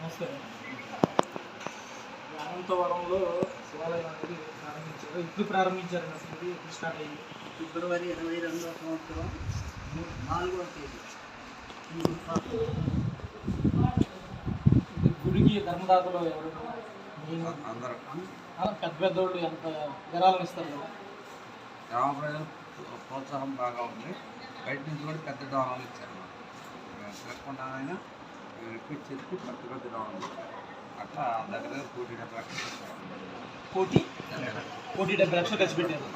నమస్కారం అనంతవరంలో శివాలయం అనేది ప్రారంభించారు. ఇప్పుడు ప్రారంభించారు అసలు? ఎప్పుడు స్టార్ట్ అయ్యింది ఫిబ్రవరి ఇరవై రెండవ సంవత్సరం నాలుగవ తేదీ. గుడికి ధర్మదాతలు ఎవరు? పెద్ద పెద్దోళ్ళు ఎంత విరాళం ఇస్తారు కదా? గ్రామ ప్రజలు ప్రోత్సాహం బాగా ఉంది. బయట నుంచి కూడా పెద్ద డోనాలు ఇచ్చారు. తిరగకుండానైనా మేము రిపీట్ పెద్ద డోనాలు ఇచ్చారు అట్లా దగ్గర దగ్గర కోటి డెబ్బై లక్షలు. కోటి? కోటి డెబ్బై లక్షలు ఖర్చు పెట్టారు.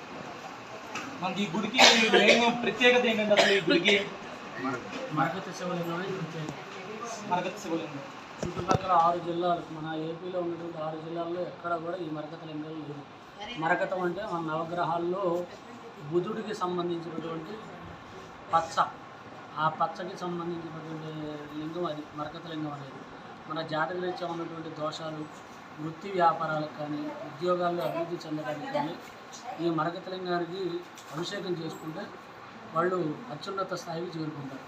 మనకి ఈ గుడికి మెయిన్ ప్రత్యేకత ఏంటంటే అసలు ఈ గుడికి మరకత ప్రత్యేకత. మరకత శివలింగం. చుట్టుపక్కల ఆరు జిల్లాలు మన ఏపీలో ఉన్నటువంటి ఆరు జిల్లాల్లో ఎక్కడ కూడా ఈ మరకత లింగం లేదు మరకతం అంటే మన నవగ్రహాల్లో బుధుడికి సంబంధించినటువంటి పచ్చ ఆ పచ్చకి సంబంధించినటువంటి లింగం అది మరకత లింగం అనేది. మన జాతక రీత్యా ఉన్నటువంటి దోషాలు వృత్తి వ్యాపారాలకు కానీ ఉద్యోగాల్లో అభివృద్ధి చెందడానికి కానీ ఈ మరకత లింగానికి అభిషేకం చేసుకుంటే వాళ్ళు అత్యున్నత స్థాయికి చేరుకుంటారు.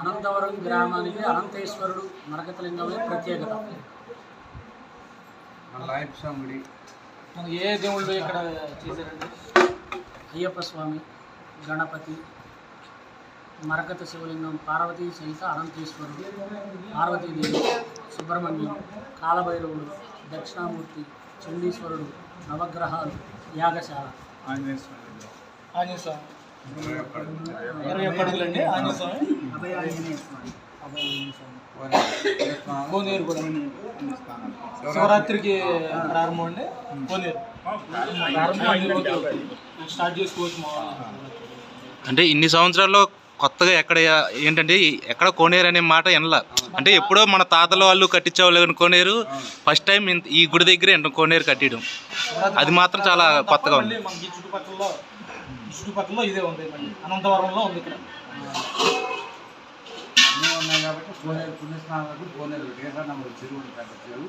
అనంతవరం గ్రామానికి అనంతేశ్వరుడు మరకతలింగమే ప్రత్యేకత. ఏ దేవుళ్ళు ఇక్కడ చేశారండి? అయ్యప్ప స్వామి. గణపతి మరకత శివలింగం పార్వతీ సహిత అనంతేశ్వరుడు పార్వతీదేవి సుబ్రహ్మణ్యం కాలభైరవుడు దక్షిణామూర్తి చండీశ్వరుడు నవగ్రహాలు యాగశాల. ఆంజనేయ స్వామి ఇరవై ఒక్క అడుగులు. ఇరవై ఒక్క అడుగులండి ఆంజనేయ స్వామి. అభయ ఆంజనేయ స్వామి. అభయ ఆంజనేయ స్వామి. కోనేరు. స్నానం. కోనేరు కూడా శివరాత్రికి ప్రారంభం అండి. కోనేరు. స్టార్ట్ చేసుకోవచ్చు మా అంటే ఇన్ని సంవత్సరాల్లో కొత్తగా ఎక్కడ ఏంటంటే ఎక్కడ కోనేరు అనే మాట వినలా అంటే ఎప్పుడో మన తాతల వాళ్ళు కట్టించేవాళ్ళు కానీ కోనేరు ఫస్ట్ టైం ఈ గుడి దగ్గరే ఇంత కోనేరు కట్టడం అది మాత్రం చాలా కొత్తగా ఉంది. మళ్ళీ మనకి చుట్టుపక్కల ఈ చుట్టుపక్కల ఇదే ఉంది మళ్ళీ. అనంతవరంలో ఉంది ఇక్కడ. అన్నీ ఉన్నాయి కాబట్టి కోనేరు పుణ్యస్నానాలకు కోనేరు కేసా నెంబర్ చెరువు ఉంది పెద్ద చెరువు.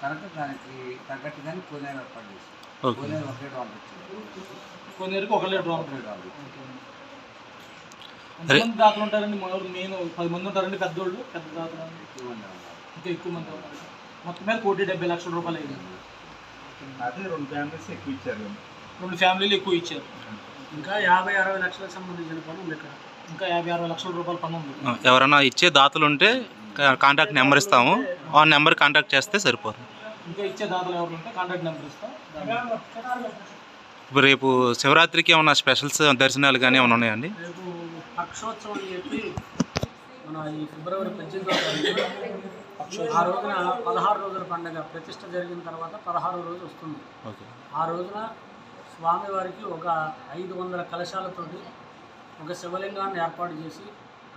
కనుక దానికి తగ్గట్టుగానే కోనేరు ఏర్పాటు చేసి ఓకే. కోనేరు ఒకే డోన్ వచ్చింది కోనేరుకి ఒక లీటర్ వాటర్ ఒకే డోన్ ఎంతమంది దాతలు ఉంటారండి మెయిన్ పది మంది ఉంటారండి పెద్దోళ్ళు పెద్ద దాతలు. ఇంకా ఎక్కువ మంది ఉంటారు మొత్తం మీద కోటి డెబ్బై లక్షల రూపాయలు అయింది అదే రెండు ఫ్యామిలీస్ ఎక్కువ ఇచ్చారు. రెండు ఫ్యామిలీలు ఎక్కువ ఇచ్చారు. ఇంకా యాభై అరవై లక్షలకు సంబంధించిన పని ఉంది ఇక్కడ. ఇంకా యాభై అరవై లక్షల రూపాయల పన్ను ఉంది. ఎవరైనా ఇచ్చే దాతలు ఉంటే కాంటాక్ట్ నెంబర్ ఇస్తాము. ఆ నెంబర్ కాంటాక్ట్ చేస్తే సరిపోతుంది ఇంకా ఇచ్చే దాతలు ఎవరు ఉంటే కాంటాక్ట్ నెంబర్ ఇస్తాం. ఇప్పుడు రేపు శివరాత్రికి ఏమైనా స్పెషల్స్ దర్శనాలు కానీ ఏమైనా ఉన్నాయండి? రేపు పక్షోత్సవం అని చెప్పి మన ఈ ఫిబ్రవరి పద్దెనిమిదవ తారీఖు ఆ రోజున పదహారు రోజుల పండగ ప్రతిష్ట జరిగిన తర్వాత పదహారో రోజు వస్తుంది. ఆ రోజున స్వామివారికి ఒక ఐదు వందల కలశాలతోటి ఒక శివలింగాన్ని ఏర్పాటు చేసి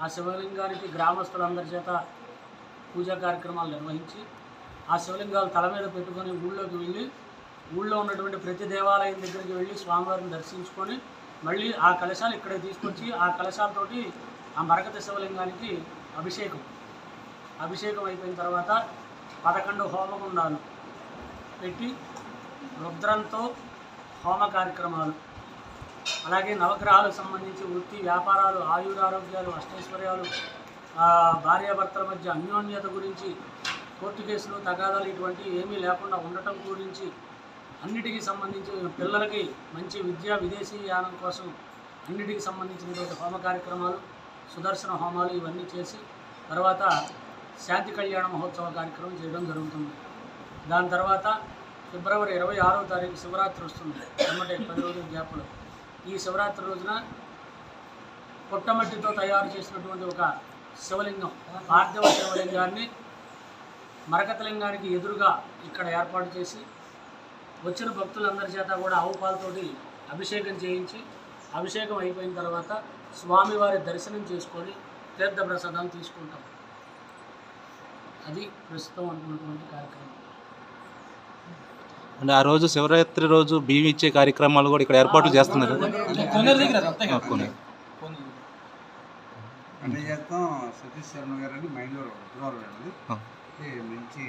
ఆ శివలింగానికి గ్రామస్తులందరి చేత పూజా కార్యక్రమాలు నిర్వహించి ఆ శివలింగాలు తల మీద పెట్టుకొని ఊళ్ళోకి వెళ్ళి ఊళ్ళో ఉన్నటువంటి ప్రతి దేవాలయం దగ్గరికి వెళ్ళి స్వామివారిని దర్శించుకొని మళ్ళీ ఆ కలశాలు ఇక్కడే తీసుకొచ్చి ఆ కలశాలతోటి ఆ మరకత శివలింగానికి అభిషేకం. అభిషేకం అయిపోయిన తర్వాత పదకొండు హోమగుండాలు పెట్టి రుద్రంతో హోమ కార్యక్రమాలు. అలాగే నవగ్రహాలకు సంబంధించి వృత్తి వ్యాపారాలు ఆయురారోగ్యాలు అష్టైశ్వర్యాలు ఆ, భార్యాభర్తల మధ్య అన్యోన్యత గురించి కోర్టు కేసులు తగాదాలు ఇటువంటి ఏమీ లేకుండా ఉండటం గురించి అన్నిటికీ సంబంధించి పిల్లలకి మంచి విద్య విదేశీయానం కోసం అన్నిటికీ సంబంధించినటువంటి హోమ కార్యక్రమాలు సుదర్శన హోమాలు ఇవన్నీ చేసి తర్వాత శాంతి కళ్యాణ మహోత్సవ కార్యక్రమం చేయడం జరుగుతుంది. దాని తర్వాత ఫిబ్రవరి ఇరవై ఆరో తారీఖు శివరాత్రి వస్తుంది. వెంబటే పది రోజుల గ్యాప్లో. ఈ శివరాత్రి రోజున పుట్టమట్టితో తయారు చేసినటువంటి ఒక శివలింగం పార్థివ శివలింగాన్ని మరకతలింగానికి ఎదురుగా ఇక్కడ ఏర్పాటు చేసి వచ్చిన భక్తులందరి చేత కూడా ఆవు పాలతోటి అభిషేకం చేయించి అభిషేకం అయిపోయిన తర్వాత స్వామివారి దర్శనం చేసుకొని తీర్థ ప్రసాదాలు తీసుకుంటాం. అది ప్రస్తుతం అనుకున్నటువంటి కార్యక్రమం. అంటే ఆ రోజు శివరాత్రి రోజు బియ్యం ఇచ్చే కార్యక్రమాలు కూడా ఇక్కడ ఏర్పాట్లు చేస్తున్నారు. అంటే చేస్తాం సతీష్ శర్మ గారు అని మైండ్లో ఉత్తరాలు వెళ్ళి ఆ. మంచి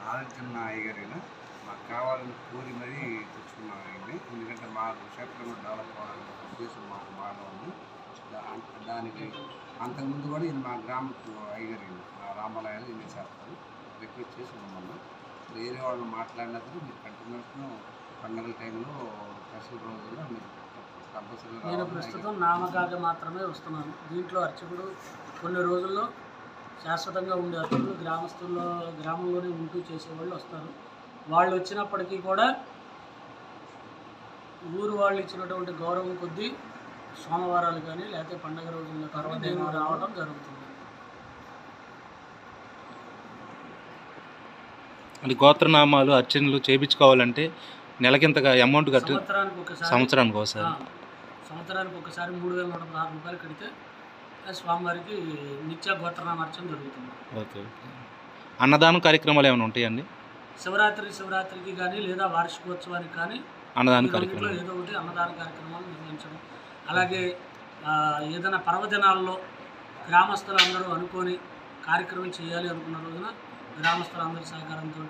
నాలెడ్జ్ ఉన్న అయ్యగారైన మాకు కావాలని కోరి మరీ తెచ్చుకున్నాం ఆయన్ని ఎందుకంటే మా క్షేత్రంలో డెవలప్ అవ్వాలనే ఉద్దేశం మాకు బాగా ఉంది. దానికి అంతకుముందు కూడా ఈయన మా గ్రామకు ఆ రామాలయాలు ఈయన చేస్తారు. రిక్వెస్ట్ చేసి ఉన్నామన్నా వేరే వాళ్ళు మాట్లాడినప్పుడు మీరు కంటిన్యూస్గా పండుగల టైంలో స్పెషల్ రోజుల్లో మీరు కంపల్సరీ నేను ప్రస్తుతం నామకాగా మాత్రమే వస్తున్నాను. దీంట్లో అర్చకుడు కొన్ని రోజుల్లో శాశ్వతంగా ఉండే అర్చకులు గ్రామస్తుల్లో గ్రామంలోనే ఉంటూ చేసేవాళ్ళు వస్తారు. వాళ్ళు వచ్చినప్పటికీ కూడా ఊరు వాళ్ళు ఇచ్చినటువంటి గౌరవం కొద్దీ సోమవారాలు కానీ లేకపోతే పండగ రోజుల్లో కానీ నేను రావడం జరుగుతుంది. అంటే గోత్రనామాలు అర్చనలు చేయించుకోవాలంటే నెలకింతగా అమౌంట్ కట్టి సంవత్సరానికి ఒకసారి. సంవత్సరానికి ఒకసారి. సంవత్సరానికి ఒకసారి మూడు వేల నూట పదహారు రూపాయలు కడితే ఆ స్వామివారికి నిత్య గోత్రనామార్చన జరుగుతుంది. Okay okay. అన్నదానం కార్యక్రమాలు ఏమైనా ఉంటాయండి? శివరాత్రి శివరాత్రికి కానీ లేదా వార్షికోత్సవానికి కానీ అన్నదాన ఏదో ఒకటి అన్నదాన కార్యక్రమాలు నిర్వహించడం. అలాగే ఆ, ఏదైనా పర్వదినాల్లో గ్రామస్తులందరూ అనుకొని కార్యక్రమం చేయాలి అనుకున్న రోజున గ్రామస్తులందరి సహకారంతో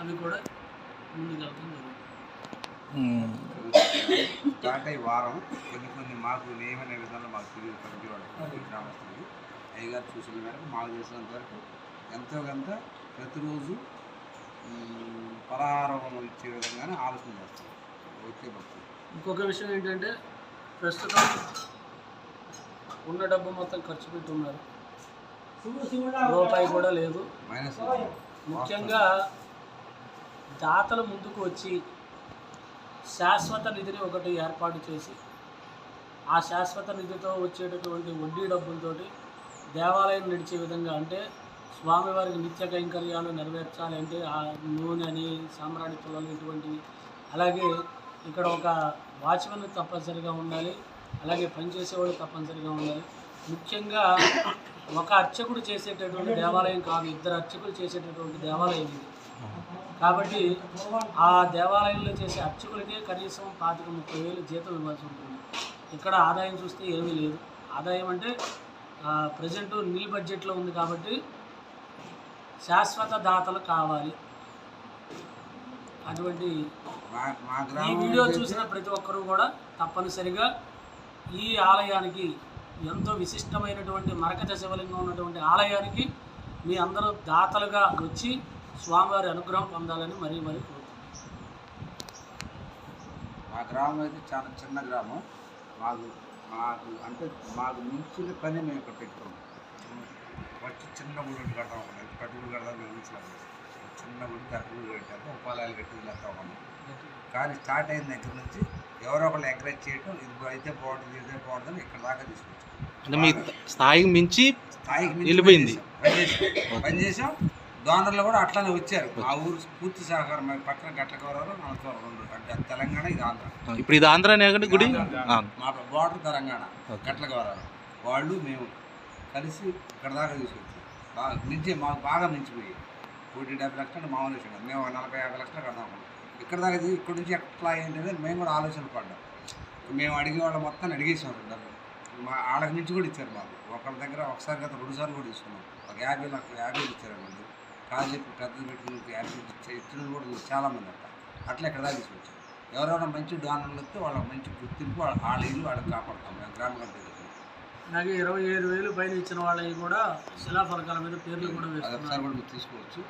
అవి కూడా ముందుకెళ్తాం జరుగుతుంది. వారం కొన్ని కొన్ని మాకు నియమన విధానంలో మాకు తెలియదు కమిటీ వాళ్ళకి గ్రామస్తులకి. అయ్యగారు సూచనల మేరకు మాకు చేసినంత వరకు ఎంతో కొంత ప్రతిరోజు మ్, పలహారం ఇచ్చే విధంగానే ఆలోచన చేస్తాం. ఓకే భక్తులు. ఇంకొక విషయం ఏంటంటే ప్రస్తుతం ఉన్న డబ్బు మొత్తం ఖర్చు పెట్టి ఉన్నారు రూపాయి కూడా లేదు. మైనస్ ముఖ్యంగా దాతలు ముందుకు వచ్చి శాశ్వత నిధిని ఒకటి ఏర్పాటు చేసి ఆ శాశ్వత నిధితో వచ్చేటటువంటి వడ్డీ డబ్బులతోటి దేవాలయం నడిచే విధంగా అంటే స్వామివారికి నిత్య కైంకర్యాలు నెరవేర్చాలి అంటే ఆ నూనె అని సామ్రాణి పొలాలు ఇటువంటివి. అలాగే ఇక్కడ ఒక వాచ్మెన్ తప్పనిసరిగా ఉండాలి. అలాగే పనిచేసేవాడు తప్పనిసరిగా ఉండాలి. ముఖ్యంగా ఒక అర్చకుడు చేసేటటువంటి దేవాలయం కాదు ఇద్దరు అర్చకులు చేసేటటువంటి దేవాలయం ఇది. కాబట్టి ఆ దేవాలయంలో చేసే అర్చకులకే కనీసం పాతిక ముప్పై వేలు జీతం ఇవ్వాల్సి ఉంటుంది. ఇక్కడ ఆదాయం చూస్తే ఏమీ లేదు. ఆదాయం అంటే ప్రజెంట్ నీల్ బడ్జెట్లో ఉంది కాబట్టి శాశ్వత దాతలు కావాలి. అటువంటి ఈ వీడియో చూసిన ప్రతి ఒక్కరూ కూడా తప్పనిసరిగా ఈ ఆలయానికి ఎంతో విశిష్టమైనటువంటి మరకత శివలింగం ఉన్నటువంటి ఆలయానికి మీ అందరూ దాతలుగా వచ్చి స్వామివారి అనుగ్రహం పొందాలని మరీ మరీ మా గ్రామం అయితే చాలా చిన్న గ్రామం. మాకు మాకు అంటే మాకు మించిన పని మేము ఇక్కడ పెట్టుకున్నాం. వచ్చి చిన్న గుడి ఒకటి కడతాం ఒకటి పెద్ద గుడి కడతాం మేము ఊహించలేదు చిన్న గుడి పెద్ద గుడి కట్టాము ఉపాలయాలు కట్టి లెక్క ఉన్నాం కానీ స్టార్ట్ అయిన దగ్గర నుంచి ఎవరో ఒకళ్ళు ఎంకరేజ్ చేయటం ఇది అయితే బాగుంటుంది ఇదే బాగుంటుంది ఇక్కడ దాకా తీసుకొచ్చాం. అంటే మీ స్థాయికి మించి స్థాయికి వెళ్ళిపోయింది. పని చేసాం. కూడా అట్లానే వచ్చారు. మా ఊరు పూర్తి సహకారం పక్కన గట్లకవరాలు అనంతపురం రెండు అంటే తెలంగాణ ఇది ఆంధ్ర. ఇప్పుడు ఇది ఆంధ్రానే కండి గుడి? ఆ, మా బార్డర్ తెలంగాణ ఓకే. గట్లకవరాలు వాళ్ళు మేము కలిసి ఇక్కడ దాకా తీసుకొచ్చి. బాగా మించి మాకు బాగా మించిపోయి కోటి డెబ్బై లక్షలు మామూలు విషయం మేము నలభై యాభై లక్షలు కడదాం ఇక్కడ దాకా ఇది ఇక్కడ నుంచి ఎట్లా ఏంటంటే మేము కూడా ఆలోచన పడ్డాం. మేము అడిగే వాళ్ళ మొత్తం అడిగేసాం డబ్బులు మా వాళ్ళకి నుంచి కూడా ఇచ్చారు మాకు. ఒకళ్ళ దగ్గర ఒకసారి గత రెండు సార్లు కూడా తీసుకున్నాం. ఒక యాభై లక్షలు యాభై ఇచ్చారండి కాదు చెప్పి పెద్దలు పెట్టుకుని యాభై ఇచ్చిన కూడా చాలామంది అట్ట అట్లా ఇక్కడ దాకా తీసుకొచ్చాం. ఎవరైనా మంచి డానర్లు వస్తే వాళ్ళకి మంచి గుర్తింపు వాళ్ళ ఇల్లు వాళ్ళకి కాపాడుతాం. గ్రామ అలాగే ఇరవై ఏడు వేలు పైన ఇచ్చిన వాళ్ళవి కూడా శిలాఫలకాల మీద పేర్లు కూడా వేస్తున్నారు కూడా మీరు తీసుకోవచ్చు.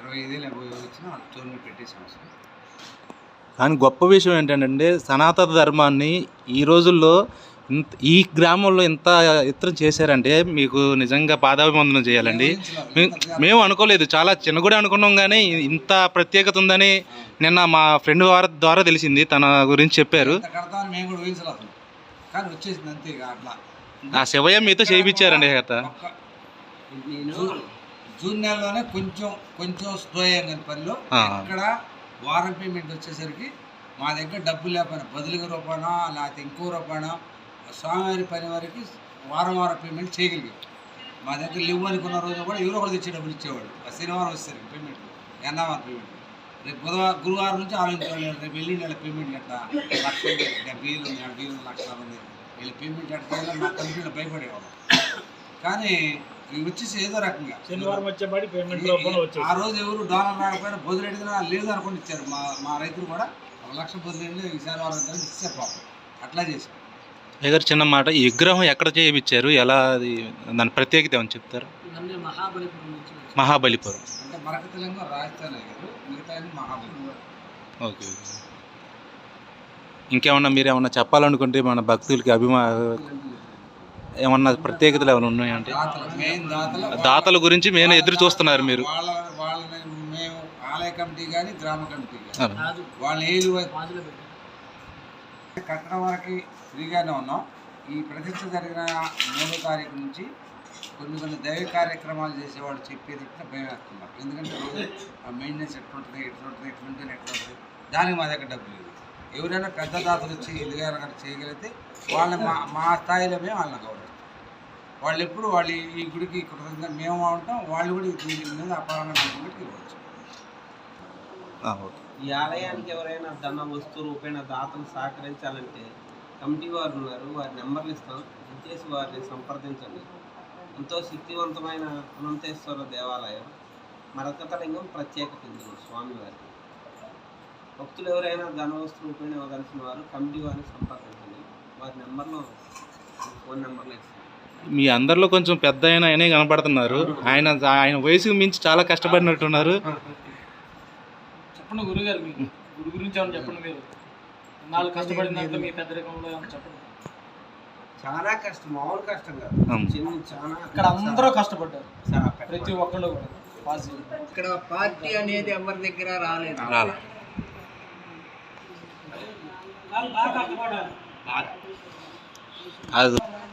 ఇరవై ఇరవై వేలు వచ్చినా వాళ్ళ చోటు మీద పెట్టేసాం అసలు కానీ గొప్ప విషయం ఏంటంటే సనాతన ధర్మాన్ని ఈ రోజుల్లో ఇంత ఈ గ్రామంలో ఇంత ఎత్తున చేశారంటే మీకు నిజంగా పాదాభివందనం చేయాలండి. మేము అనుకోలేదు. చాలా చిన్న గుడి అనుకున్నాం కానీ ఇంత ప్రత్యేకత ఉందని నిన్న మా ఫ్రెండ్ వారి ద్వారా తెలిసింది. తన గురించి చెప్పారు. కానీ వచ్చేసింది అంతే అట్లా. ఆ శివయ్య మీతో చేయించారండి కథ ఒక్క జూన్ నెలలోనే కొంచెం కొంచెం స్లో అయ్యాం కానీ పనిలో. ఇక్కడ వారం పేమెంట్ వచ్చేసరికి మా దగ్గర డబ్బులు లేకపోయినా బదులుగా రూపాయనో లేకపోతే ఇంకో రూపాయనో స్వామివారి పని వరకు వారం వారం పేమెంట్ చేయగలిగాం. మా దగ్గర లేవు అనుకున్న రోజు కూడా ఎవరో ఒకటి తెచ్చి డబ్బులు ఇచ్చేవాడు ఆ శనివారం వచ్చేసరికి పేమెంట్ ఎన్నవారం పేమెంట్. రేపు బుధవారం గురువారం నుంచి ఆలోచించాలి రేపు వెళ్ళి నెల పేమెంట్ ఎట్లా లక్ష డెబ్బై వేలు ఉంది ఎనభై వేలు లక్ష ఉంది వీళ్ళ పేమెంట్ ఎట్లా చేయాలో మా కంపెనీలో భయపడేవాళ్ళం. కానీ ఇవి వచ్చేసి ఏదో రకంగా. శనివారం వచ్చేపాటి పేమెంట్ ఆ రోజు ఎవరు డాలర్ రాకపోయినా బదులు అడిగినా లేదు అనుకుని ఇచ్చారు. మా మా రైతులు కూడా ఒక లక్ష బదులు ఈసారి వారం ఇచ్చారు పాపం. అట్లా చేశాం గారు చిన్న మాట ఈ విగ్రహం ఎక్కడ చేయించారు? ఎలా అది దాని ప్రత్యేకత ఏమని చెప్తారు? మహాబలిపురం. మహాబలిపురం. అంటే మరకతలింగం రాజస్థాన్ అయ్యారు. మిగతా మహాబలి ఓకే ఓకే. ఇంకేమన్నా మీరు ఏమన్నా చెప్పాలనుకుంటే మన భక్తులకి అభిమా ఏమన్నా ప్రత్యేకతలు ఏమైనా ఉన్నాయంటే? మెయిన్ దాతల గురించి మేము ఎదురు చూస్తున్నారు మీరు. వాళ్ళ మేము ఆలయ కమిటీ కానీ గ్రామ కమిటీ కానీ రాజు ఏలు కట్టడం వరకు ఫ్రీగానే ఉన్నాం. ఈ ప్రతిష్ట జరిగిన మూడో తారీఖు నుంచి కొన్ని కొన్ని దైవ కార్యక్రమాలు చేసేవాళ్ళు చెప్పేది ఇట్లా భయం వేస్తున్నారు ఎందుకంటే ఆ మెయింటెనెన్స్ ఎట్లుంటుంది ఎట్లుంటుంది ఎట్లుంటుంది ఎట్లుంటుంది దానికి మా దగ్గర డబ్బు లేదు ఎవరైనా పెద్ద దాతలు వచ్చి ఇదిగా కనుక చేయగలిగితే వాళ్ళని మా మా స్థాయిలో మేము వాళ్ళని గౌరవిస్తాం. వాళ్ళు ఎప్పుడు వాళ్ళు ఈ- గుడికి కృతజ్ఞత మేము ఉంటాం వాళ్ళు కూడా ఈ గుడి మీద అపారంగా నమ్మకం ఇవ్వచ్చు. ఆ, ఓకే. ఈ ఆలయానికి ఎవరైనా ధన వస్తు రూపేణ దాతలు సహకరించాలంటే కమిటీ వారు ఉన్నారు వారి నెంబర్లు ఇస్తాం. దయచేసి వారిని సంప్రదించండి. ఎంతో శక్తివంతమైన అనంతేశ్వర దేవాలయం మరకతలింగం ప్రత్యేకత ఇందులో స్వామివారికి భక్తులు ఎవరైనా ధన వస్తు రూపేణ ఇవ్వదలసిన వారు కమిటీ వారిని సంప్రదించండి వారి నెంబర్లో ఫోన్ నెంబర్లో ఇస్తాం మీ అందరిలో కొంచెం పెద్ద ఆయన ఆయనే కనపడుతున్నారు. ఆయన ఆయన వయసుకు మించి చాలా కష్టపడినట్టున్నారు. చెప్పండి గురుగారు మీకు గుడి గురించి ఏమన్నా చెప్పండి మీరు. నాలుగు కష్టపడిన దాంట్లో మీ పెద్దరికంలో ఏమన్నా చెప్పండి. చాలా కష్టం మామూలు కష్టం కాదు. చిన్న చాలా ఇక్కడ అందరూ కష్టపడ్డారు. ప్రతి ఒక్కళ్ళు కూడా. ఇక్కడ పార్టీ అనేది ఎవరి దగ్గర రాలేదు.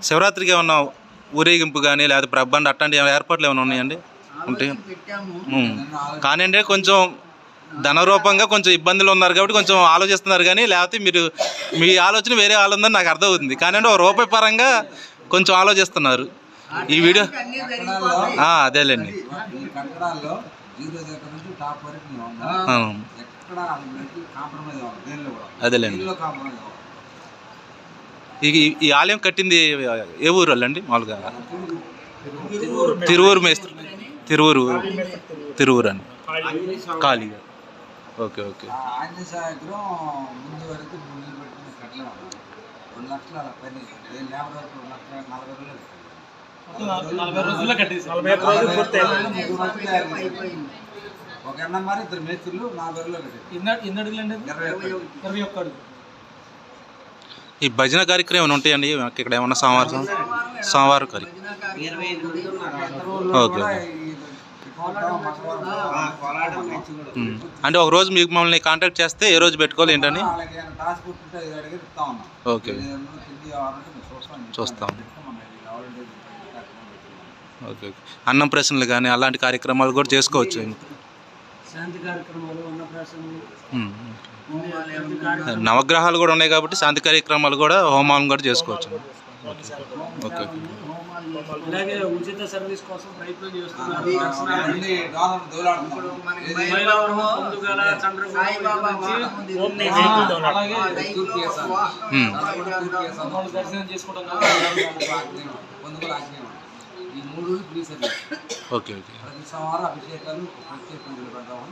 శివరాత్రికి ఏమన్నా ఊరేగింపు కానీ లేదా ప్రబండ్ అట్లాంటి ఏర్పాట్లు ఏమైనా ఉన్నాయండి? ఉంటాయి. కానీ అంటే కొంచెం ధనరూపంగా కొంచెం ఇబ్బందులు ఉన్నారు కాబట్టి కొంచెం ఆలోచిస్తున్నారు కానీ లేకపోతే మీరు మీ ఆలోచన వేరే ఆలోచన నాకు అర్థమవుతుంది. కానీ అంటే ఒక రూపాయి పరంగా కొంచెం ఆలోచిస్తున్నారు. ఈ వీడియో అదేలేండి. కాంప్రమైజ్ దేనిలో కూడా. అదేలేండి. దేనిలో కాంప్రమైజ్ అవ్వదు ఈ ఈ- ఆలయం కట్టింది ఏ ఊరు వాళ్ళండి మామూలుగా? తిరువూరు మేస్త్రి. తిరువూరు తిరువూరు. అని ఖాళీగా ఓకే ఓకే. ఆ ఆంజనేయ స్వామి విగ్రహం ముందు వరకు ముందు పెట్టుకుని కట్టలేము రెండు లక్షలు అలా పని నేను లేబర్ వరకు రెండు లక్షల నలభై రోజులు నలభై రోజుల్లో కట్టేసి నలభై రోజులు పూర్తి ఒక ఎన్న మరి ఇద్దరు మేస్త్రులు నాలుగు కట్టారు ఎన్ని అడుగులు అండి? ఇరవై ఒక్క ఇరవై ఒక్క అడుగు. ఈ భజన కార్యక్రమం ఏమైనా ఉంటాయండి? మాకు ఇక్కడ ఏమన్నా సోమవారం సోమవారం కార్యక్రమం ఇరవై ఐదు మంది ఉన్నారు. ఓకే. కూడా ఓకే. ఈ కోలాటం, మంగళవారం కోలాటం. మ్యాచ్ కూడా ఉమ్. అంటే ఒక రోజు మీకు మమ్మల్ని కాంటాక్ట్ చేస్తే ఏ రోజు పెట్టుకోవాలి ఏంటని? అలాగే టాస్క్ కూర్చుంటే ఇది అడిగి ఇస్తా ఉన్నాం. ఓకే. కావాలంటే మేము చూస్తాం. చూస్తాం. మనం ఇది కావాలంటే ఇది కార్యక్రమం పెట్టుకున్నాం. Okay okay. అన్నం ప్రశ్నలు కానీ అలాంటి కార్యక్రమాలు కూడా చేసుకోవచ్చు. శాంతి కార్యక్రమాలు అన్నప్రాసనలు నవగ్రహాలు కూడా ఉన్నాయి కాబట్టి శాంతి కార్యక్రమాలు కూడా హోమాలను కూడా చేసుకోవచ్చు ఓకే ఉచిత సర్వీస్ కోసం ప్రయత్నం చేస్తున్నారు దర్శనం చేసుకోవడం. ఈ మూడు ఫ్రీ సర్వీస్ ఓకే ఓకే. ప్రతి సోమవారం అభిషేకాలు ప్రత్యేక పూజలు పెడతాము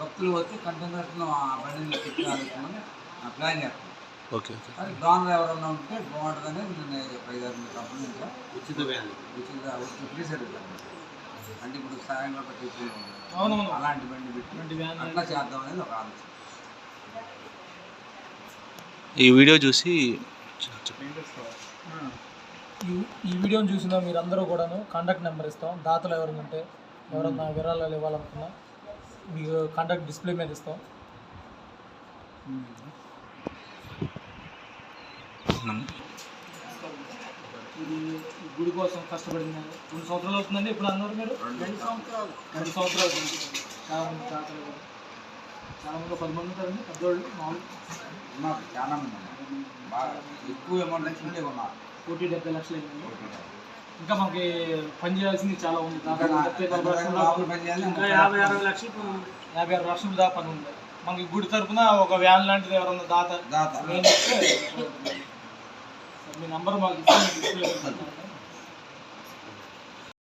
భక్తులు వచ్చి కంటైనర్స్లో ఆ బండిని పెట్టి ఆలోచన ప్లాన్ చేస్తాం. Okay okay. కానీ డోనర్ ఎవరైనా ఉంటే బాగుంటుందని నేను ఐదారు కంపెనీ ఉచిత ఉచిత ఉచిత ఫ్రీ సర్వీస్. అంటే ఇప్పుడు టిప్పులు అవునవును. అలాంటి బండి పెట్టి అట్లా చేద్దాం అనేది ఒక ఆలోచన. ఈ వీడియో చూసి ఈ ఈ వీడియోని చూసిన మీరందరూ కూడాను కాంటాక్ట్ నెంబర్ ఇస్తాం. దాతలు ఎవరైనా ఉంటే ఎవరన్నా విరాళాలు ఇవ్వాలనుకున్నా మీకు కాంటాక్ట్ డిస్ప్లే మీద ఇస్తాం. ఇది ఈ గుడి కోసం కష్టపడింది. రెండు సంవత్సరాలు అవుతుందండి ఇప్పుడు అన్నారు మీరు? రెండు సంవత్సరాలు రెండు సంవత్సరాలు. అవుతుంది చాలా మంది దాతలు కూడా. చాలా మంది ఒక పది మంది ఉంటారండి పెద్దోళ్ళు మామూలు. ఉన్నారు చాలా మంది ఉన్నారు. బాగా ఎక్కువ అమౌంట్ ఉన్నారు. కోటి డెబ్బై లక్షలు అయిందండి. ఇంకా మనకి పని చేయాల్సింది చాలా ఉంది. ఇంకా యాభై అరవై లక్షలు. యాభై ఆరు లక్షల దాకా పని ఉంది. మనకి గుడి తరపున ఒక వ్యాన్ లాంటిది ఎవరన్నా దాత దాత. మీ నంబర్ మాకు